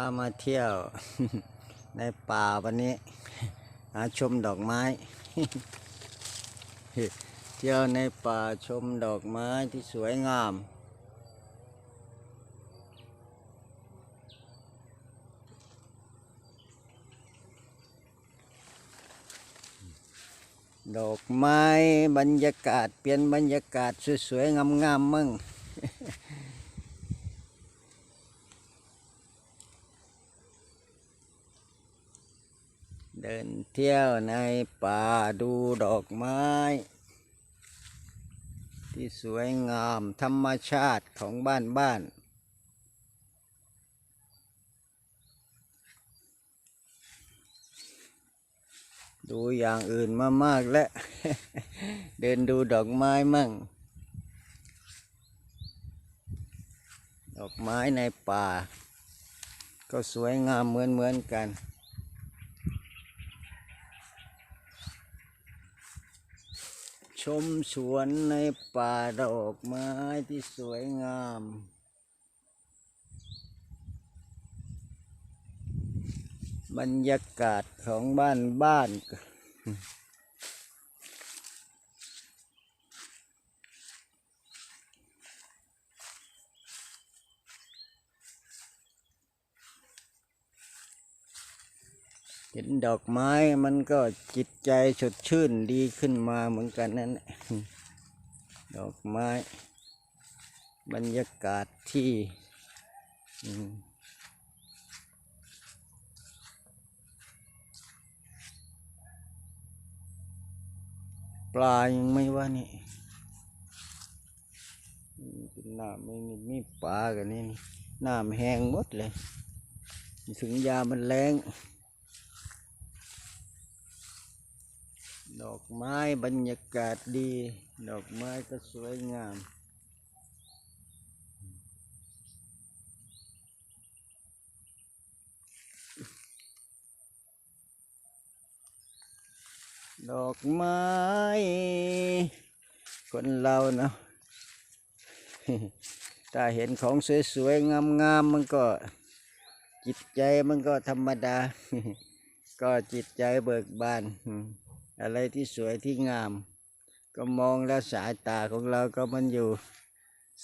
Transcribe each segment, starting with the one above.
ามาเที่ยวในป่าวันนี้ หาชมดอกไม้ เที่ยวในป่าชมดอกไม้ที่สวยงาม ดอกไม้บรรยากาศเปลี่ยนบรรยากาศสวยๆงามๆมั่ง เที่ยวในป่าดูดอกไม้ ที่สวยงามธรรมชาติของบ้านบ้านดูอย่างอื่นมามากแล้ว เดินดูดอกไม้มั่ง ดอกไม้ในป่า ก็สวยงามเหมือนเหมือนๆกัน ชมสวนในป่าดอกไม้ที่สวยงาม บรรยากาศของบ้านบ้าน เห็นดอกไม้มันก็จิตใจสดชื่นดีขึ้นมาเหมือนกันนั่นดอกไม้ บรรยากาศที่ปลายังไม่ว่านี่น้ำไม่มีมีปลากันนี่นี่น้ำแห้งหมดเลย ถึงยามันแรง ดอกไม้บรรยากาศดี ดอกไม้ก็สวยงาม ดอกไม้ คนเราเนาะถ้าเห็นของสวยๆ งามๆ มันก็จิตใจมันก็ธรรมดา ก็จิตใจเบิกบาน อะไรที่สวยที่งาม ก็มองแล้วสายตาของเราก็มันอยู่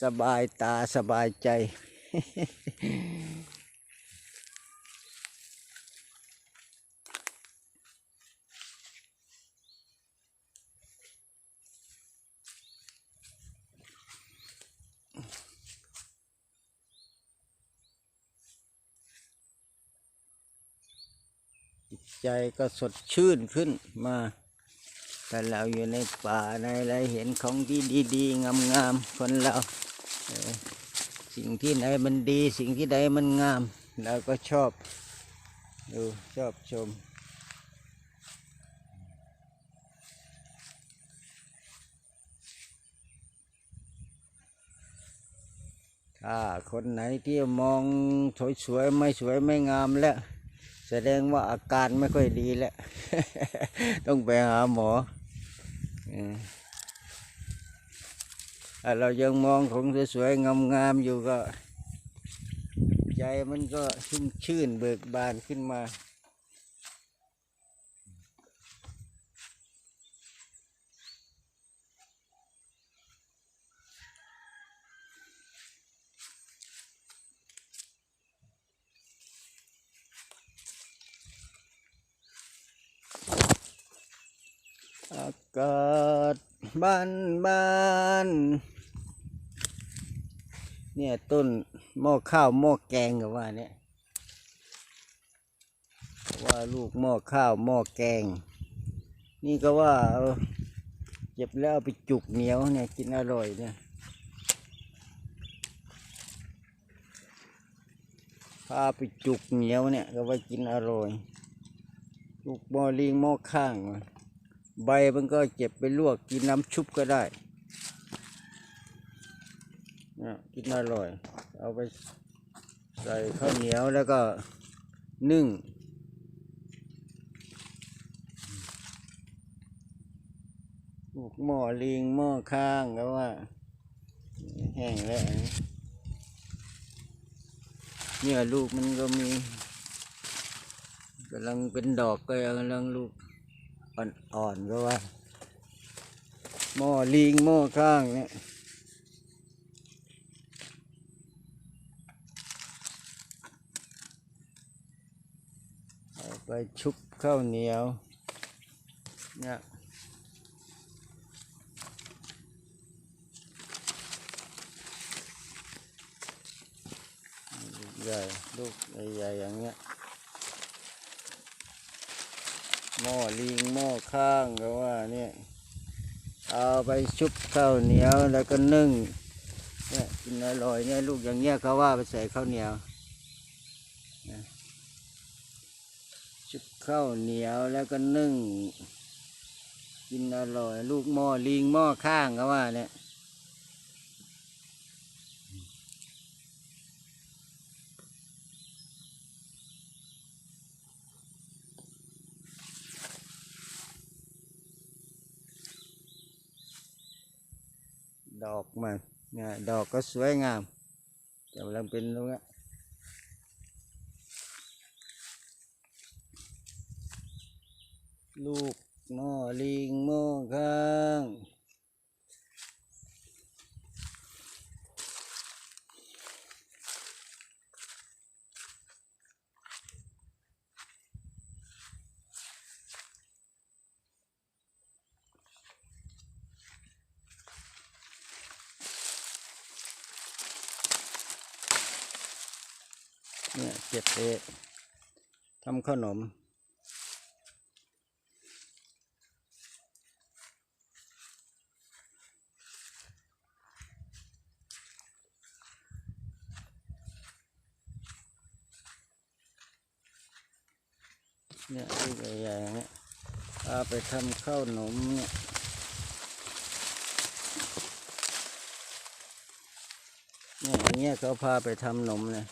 สบายตาสบายใจ ใจก็สดชื่นขึ้นมาถ้าเราอยู่ในป่าในอะไรเห็นของที่ดีๆงามๆคนเราสิ่งที่ไหนมันดีสิ่งที่ใดมันงามเราก็ชอบดูชอบชมถ้าคนไหนที่มองสวยๆไม่สวยไม่งามแล้ว แสดงว่าอาการไม่ค่อยดีแล้ว ต้องไปหาหมอเออถ้าเรายังมองของสวยๆ งามๆ อยู่ก็ ใจมันก็ชุ่มชื่นเบิกบานขึ้นมาากาศบ้านบ้านเนี่ยต้นหม้อข้าวหม้อแกงกับว่าเนี่ยว่าลูกหม้อข้าวหม้อแกง นี่ก็ว่าเจ็บแล้วเอาไปจุกเหนียวเนี่ยกินอร่อยเนี่ยพาไปจุกเหนียวเนี่ยก็ว่ากินอร่อยลูกหม้อลิงหม้อข้างวะ ใบมันก็เจ็บไปลวกกินน้ำชุบก็ได้เนี่ยกินอร่อย เอาไปใส่ข้าวเหนียวแล้วก็นึ่ง ลูกหม้อลิงหม้อข้างก็ว่า แห้งแล้วอันนี้เนี่ยลูกมันก็มีกำลังเป็นดอกก็กำลังลูก อ่อนๆก็ว่า หม้อลิงหม้อข้างเนี่ยเอาไปชุบข้าวเหนียวเนี่ยใหญ่ลูกใหญ่ๆอย่างเงี้ย หม้อลิงหม้อข้างก็ว่าเนี่ยเอาไปชุบข้าวเหนียวแล้วก็นึ่งเนี่ยกินอร่อยเนี่ยลูกอย่างเงี้ยเขาว่าไปใส่ข้าวเหนียวชุบข้าวเหนียวแล้วก็นึ่ง กินอร่อย ลูกหม้อลิงหม้อข้างก็ว่าเนี่ย ดอกมันเนี่ยดอกก็สวยงามกำลังเป็นตรงนี้ลูกหม้อลิงหม้อข้าง เนี่ยเก็บไปทำขนม เนี่ยลูกใหญ่ๆอย่างเงี้ยเอาไปทำข้าวหนมเนี่ยเนี่ยอย่างเงี้ยเขาพาไปทำหนมเลย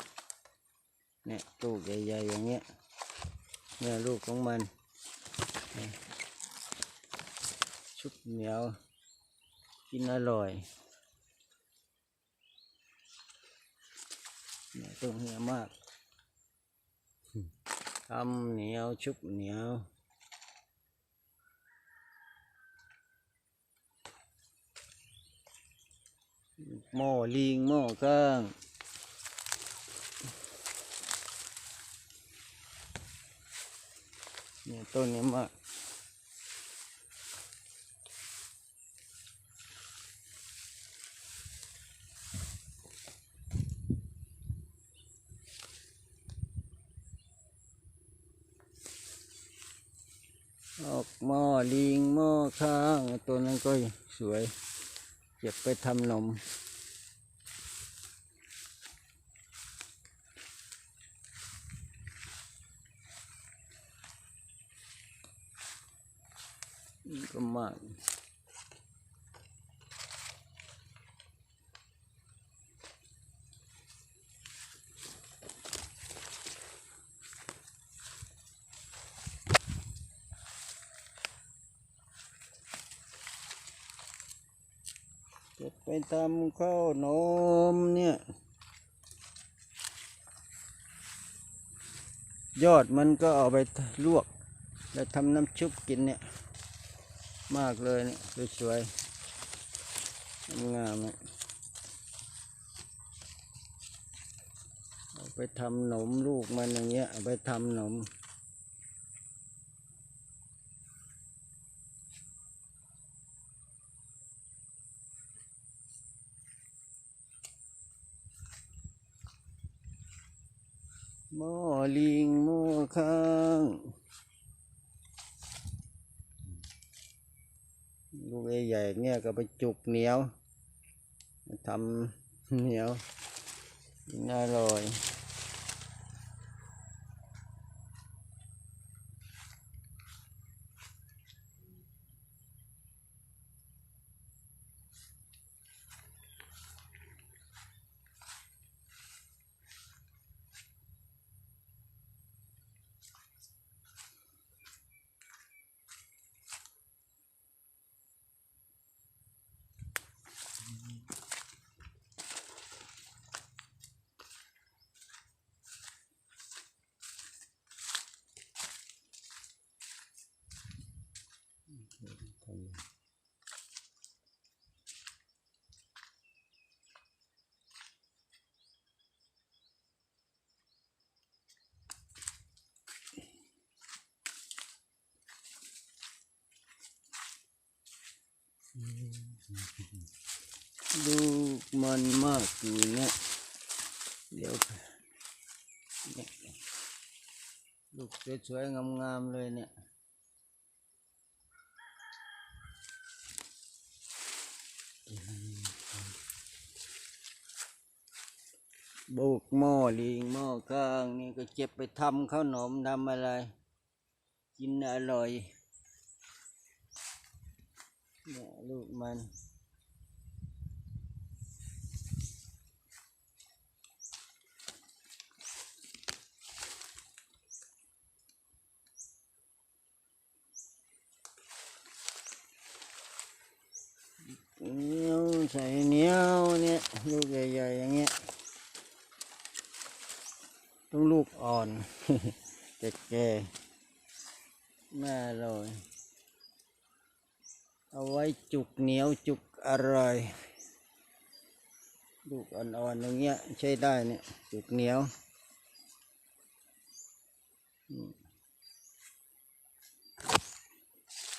เนี่ยลูกใหญ่ๆอย่างเงี้ยเนี่ยลูกของมัน ชุบเหนียว กินอร่อยเนี่ยตรงเนี้ยมากทำเหนียวชุบเหนียวหม้อลิงหม้อก้าง นี่ยต้นนี้มากออกหม้อลิงหม้อข้าง ตัวนั้นก็สวย เก็บไปทำนม ก็มากเก็บไปทำข้าวนมเนี่ย ยอดมันก็เอาไปลวก แล้วทำน้ำชุบกินเนี่ย มากเลยเนี่ยสวยๆงามเนี่ยเอาไปทำหนมลูกมันอย่างเงี้ยเอาไปทำหนมหม้อลิงหม้อข้าง ลูกใหญ่ๆเนี่ยก็ไปจุกเหนียวทำเหนียวกินอร่อย ดูมันมากอยู่เนี่ยเดี๋ยวเนี่ยลูกสวยๆงามๆเลยเนี่ยบุกหม้อลิงหม้อข้างนี่ก็เจ็บไปทำข้าวหนมทำอะไร กินอร่อย เนี่ยลูกมันเหนียวใส่เหนียวเนี่ยลูกใหญ่ๆอย่างเงี้ยต้องลูกอ่อน แก่ๆแม่อร่อย เอาไว้จุกเหนียวจุกอร่อยลูกอ่อนๆอย่างเงี้ยใช้ได้เนี่ยจุกเหนียว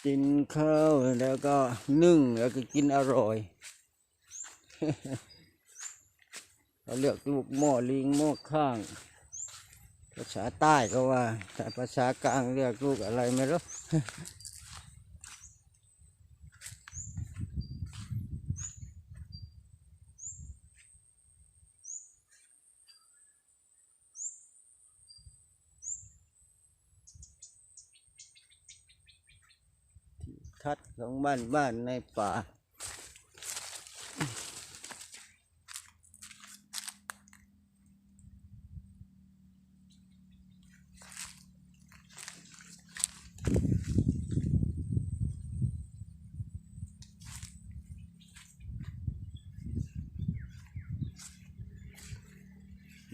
กินข้าวแล้วก็นึ่งแล้วก็กินอร่อยเราเลือกลูกหม้อลิงหม้อข้าง ภาษาใต้ก็ว่าแต่ภาษากลางเรียกลูกอะไรไม่รู้ ทัด ของบ้านบ้านในป่า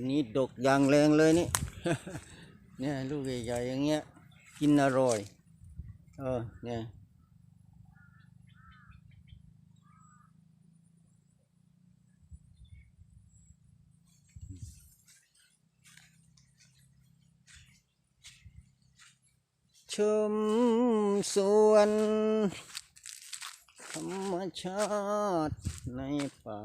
นี่ดกอย่างแรงเลยนี่ เนี่ยลูกใหญ่ๆอย่างเงี้ย กินอร่อย เออเนี่ย ชมสวนธรรมชาติในป่า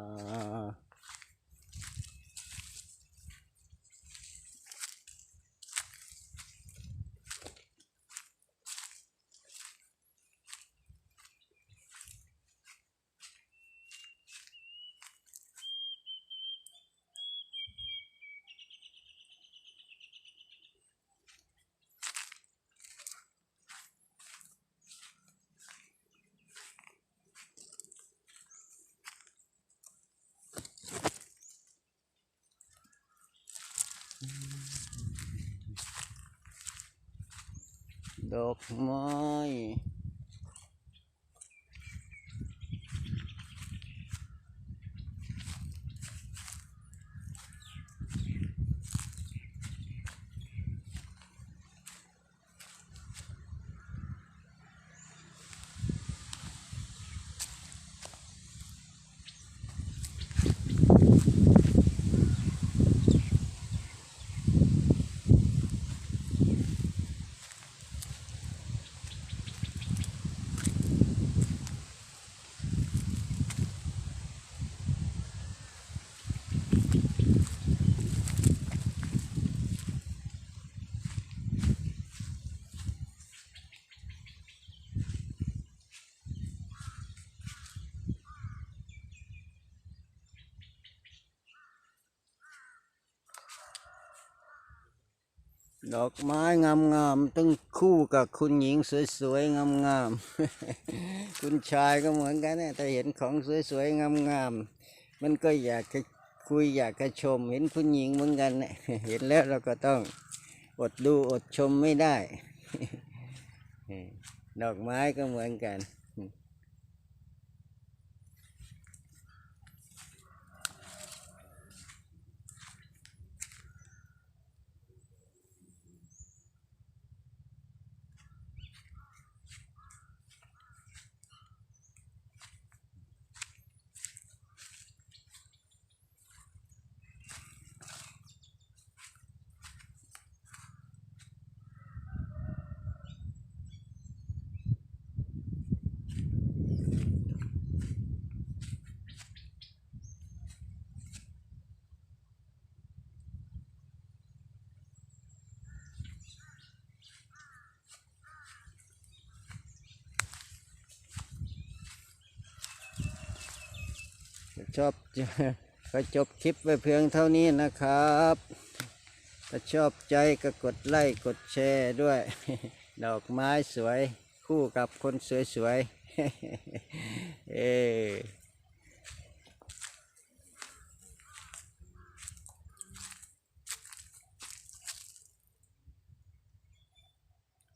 ดอกไม้ ดอกไม้งามๆต้องคู่กับคุณหญิงสวยๆงามๆ คุณชายก็เหมือนกันเนี่ยแต่เห็นของสวยๆงามๆมันก็อยากจะคุยอยากจะชม เห็นคุณหญิงเหมือนกันเนี่ยเห็นแล้วเราก็ต้องอดดูอดชมไม่ได้ ดอกไม้ก็เหมือนกัน ชอบก็จบคลิปไว้เพียงเท่านี้นะครับถ้าชอบใจก็กดไลค์กดแชร์ด้วย ดอกไม้สวยคู่กับคนสวยๆ เอ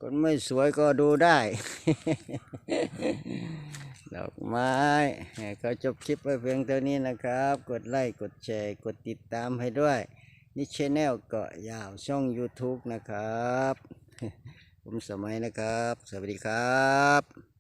คนไม่สวยก็ดูได้ ดอกไม้ก็จบคลิปไปเพียงเท่านี้นะครับ กดไลค์กดแชร์กดติดตามให้ด้วย นี่ชแนลเกาะยาวช่อง YouTube นะครับ ผมสมัยนะครับ สวัสดีครับ